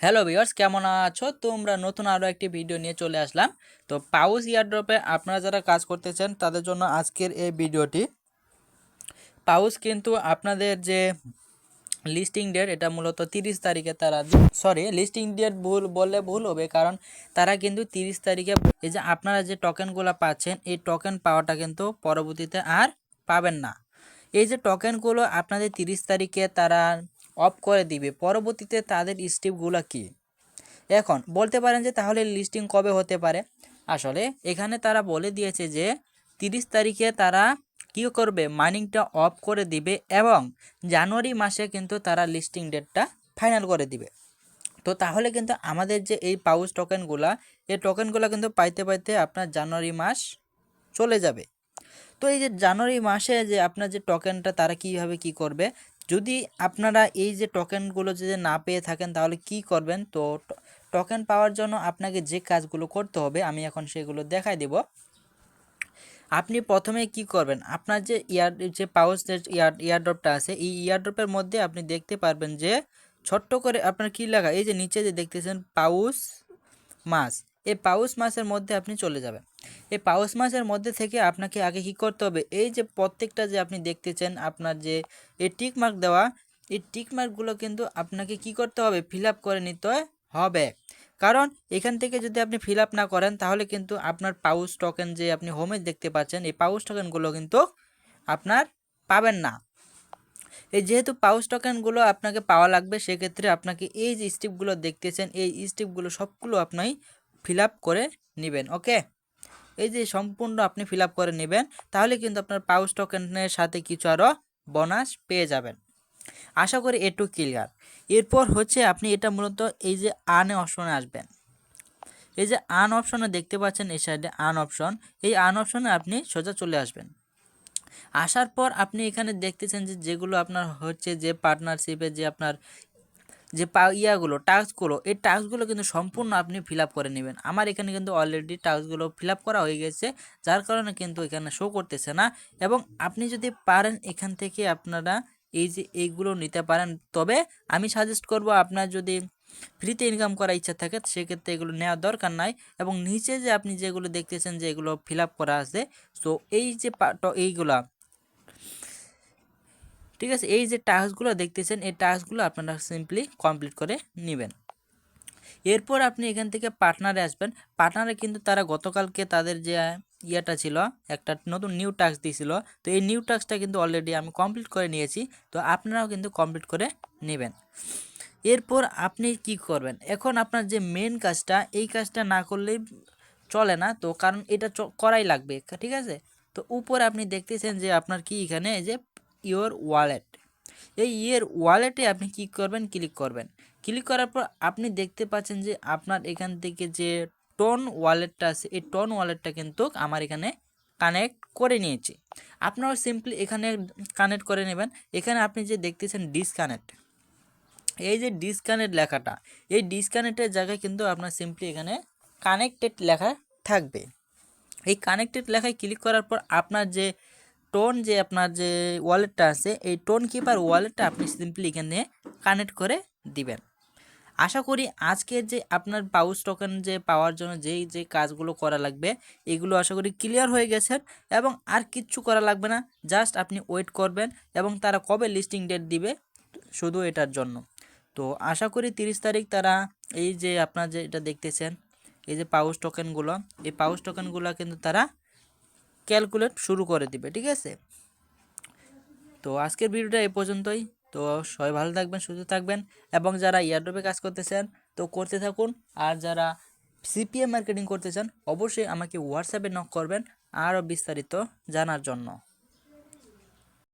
Hello viewers কেমন আছো? তোমরা নতুন আরও একটি ভিডিও নিয়ে চলে আসলাম। তো পাউস ইয়ারড্রপে আপনারা যারা কাজ করতেছেন, তাদের জন্য আজকের এই ভিডিওটি পাউস কিন্তু আপনাদের যে লিস্টিং ডেট এটা মূলত তিরিশ তারিখে তারা সরি লিস্টিং ডেট ভুল বললে ভুল হবে, কারণ তারা কিন্তু তিরিশ তারিখে এই যে আপনারা যে টোকেনগুলো পাচ্ছেন, এই টোকেন পাওয়াটা কিন্তু পরবর্তীতে আর পাবেন না। এই যে টোকেনগুলো আপনাদের তিরিশ তারিখে তারা অফ করে দিবে। পরবর্তীতে তাদের স্টেপগুলো কি? এখন, বলতে পারেন যে তাহলে লিস্টিং কবে হতে পারে? আসলে এখানে তারা বলে দিয়েছে যে তিরিশ তারিখে তারা কী করবে? মাইনিংটা অফ করে দিবে এবং জানুয়ারি মাসে কিন্তু তারা লিস্টিং ডেটটা ফাইনাল করে দিবে। তো তাহলে কিন্তু আমাদের যে এই পাউচ টোকেনগুলা এই টোকেনগুলো কিন্তু পাইতে পাইতে আপনার জানুয়ারি মাস চলে যাবে। তো এই যে জানুয়ারি মাসে যে আপনার যে টোকেনটা তারা কীভাবে কি করবে? যদি আপনারা এই যে টোকেনগুলো যদি না পেয়ে থাকেন, তাহলে কি করবেন? তো টোকেন পাওয়ার জন্য আপনাকে যে কাজগুলো করতে হবে, আমি এখন সেগুলো দেখাই দেব। আপনি প্রথমে কি করবেন? আপনার যে ইয়ার যে পাউচ ইয়ার ইয়ারড্রপটা আছে, এই ইয়ারড্রপের মধ্যে আপনি দেখতে পারবেন যে ছোট্ট করে আপনার কি লেখা এই যে নিচে যে দেখতেছেন পাউস মাছ এই পাউস মাছের মধ্যে আপনি চলে যাবেন। এই পাউস মাছের মধ্যে থেকে আপনাকে আগে কী করতে হবে? এই যে প্রত্যেকটা যে আপনি দেখতেছেন আপনার যে এই টিক মার্ক দেওয়া, এই টিক মার্কগুলো কিন্তু আপনাকে কি করতে হবে? ফিল করে নিতে হবে। কারণ এখান থেকে যদি আপনি ফিল না করেন, তাহলে কিন্তু আপনার পাউস টোকেন যে আপনি হোমে দেখতে পাচ্ছেন, এই পাউস টোকেনগুলো কিন্তু আপনার পাবেন না। এই যেহেতু পাউস টোকেনগুলো আপনাকে পাওয়া লাগবে, সেক্ষেত্রে আপনাকে এই যে স্টিপগুলো দেখতেছেন, এই স্টিপগুলো সবগুলো আপনি ফিল আপ করে নেবেন ওকে এই যে সম্পূর্ণ আপনি ফিল আপ করে নেবেন, তাহলে কিন্তু আপনার পাউস টোকেনের সাথে কিছু আরও বোনাস পেয়ে যাবেন। আশা করি এটু ক্লিয়ার এরপর হচ্ছে আপনি এটা মূলত এই যে আনে অপশনে আসবেন। এই যে আন অপশনে দেখতে পাচ্ছেন, এই সাইডে আন অপশন এই আন অপশনে আপনি সোজা চলে আসবেন। আসার পর আপনি এখানে দেখতেছেন যে যেগুলো আপনার হচ্ছে যে পার্টনারশিপে যে আপনার যে পা, ইয়াগুলো, টাস্কগুলো, এই টাস্কগুলো কিন্তু সম্পূর্ণ আপনি ফিল করে নেবেন। আমার এখানে কিন্তু অলরেডি টাস্কগুলো ফিল করা হয়ে গেছে, যার কারণে কিন্তু এখানে শো করতেছে না। এবং আপনি যদি পারেন এখান থেকে আপনারা এই যে এইগুলো নিতে পারেন, তবে আমি সাজেস্ট করব আপনার যদি ফ্রিতে ইনকাম করার ইচ্ছা থাকে, সেক্ষেত্রে এগুলো নেওয়ার দরকার নাই। এবং নিচে যে আপনি যেগুলো দেখতেছেন যে এগুলো ফিল করা আছে সো এই যে এইগুলা ঠিক আছে? এই যে টাস্কগুলো দেখতেছেন, এই টাস্কগুলো আপনারা সিম্পলি কমপ্লিট করে নেবেন। এরপর আপনি এখান থেকে পার্টনারে আসবেন। পার্টনারে কিন্তু তারা গতকালকে তাদের যে ইয়েটা ছিল, একটা নতুন নিউ টাস্ক দিয়েছিল। তো এই নিউ টাস্কটা কিন্তু অলরেডি আমি কমপ্লিট করে নিয়েছি। তো আপনারাও কিন্তু কমপ্লিট করে নেবেন। এরপর আপনি কি করবেন? এখন আপনার যে মেন কাজটা, এই কাজটা না করলেই চলে না। তো কারণ এটা করাই লাগবে, ঠিক আছে? তো উপরে আপনি দেখতেছেন যে আপনার কি এখানে যে ইওর ওয়ালেট এই ইয়ের ওয়ালেটে আপনি কি করবেন? ক্লিক করবেন। ক্লিক করার পর আপনি দেখতে পাচ্ছেন যে আপনার এখান থেকে যে টোন ওয়ালেটটা আছে, এই টোন ওয়ালেটটা কিন্তু আমার এখানে কানেক্ট করে নিয়েছি। আপনারা সিম্পলি এখানে কানেক্ট করে নেবেন। এখানে আপনি যে দেখতেছেন ডিসকানেক্ট এই যে ডিসকানেক্ট লেখাটা, এই ডিসকানেক্টের জায়গায় কিন্তু আপনার সিম্পলি এখানে কানেক্টেড লেখা থাকবে। এই কানেক্টেড লেখায় ক্লিক করার পর আপনার যে টোন যে আপনার যে ওয়ালেটটা আছে, এই টোন কিপার ওয়ালেটটা আপনি সিম্পলি এখানে কানেক্ট করে দিবেন। আশা করি আজকের যে আপনার পাউস টোকেন যে পাওয়ার জন্য যেই, যে কাজগুলো করা লাগবে, এগুলো আশা করি ক্লিয়ার হয়ে গেছেন এবং আর কিচ্ছু করা লাগবে না জাস্ট আপনি ওয়েট করবেন এবং তারা কবে লিস্টিং ডেট দিবে শুধু এটার জন্য। তো আশা করি তিরিশ তারিখ তারা এই যে আপনার যে এটা দেখতেছেন, এই যে পাউস টোকেনগুলো এই পাউস টোকেনগুলো কিন্তু তারা ক্যালকুলেট শুরু করে দিবে, ঠিক আছে? তো আজকের ভিডিওটা এ পর্যন্তই। তো সবাই ভালো থাকবেন, সুস্থ থাকবেন এবং যারা ইয়ারড্রপে কাজ করতে চান তো করতে থাকুন। আর যারা সিপিএম মার্কেটিং করতে চান, অবশ্যই আমাকে হোয়াটসঅ্যাপে নক করবেন আরও বিস্তারিত জানার জন্য।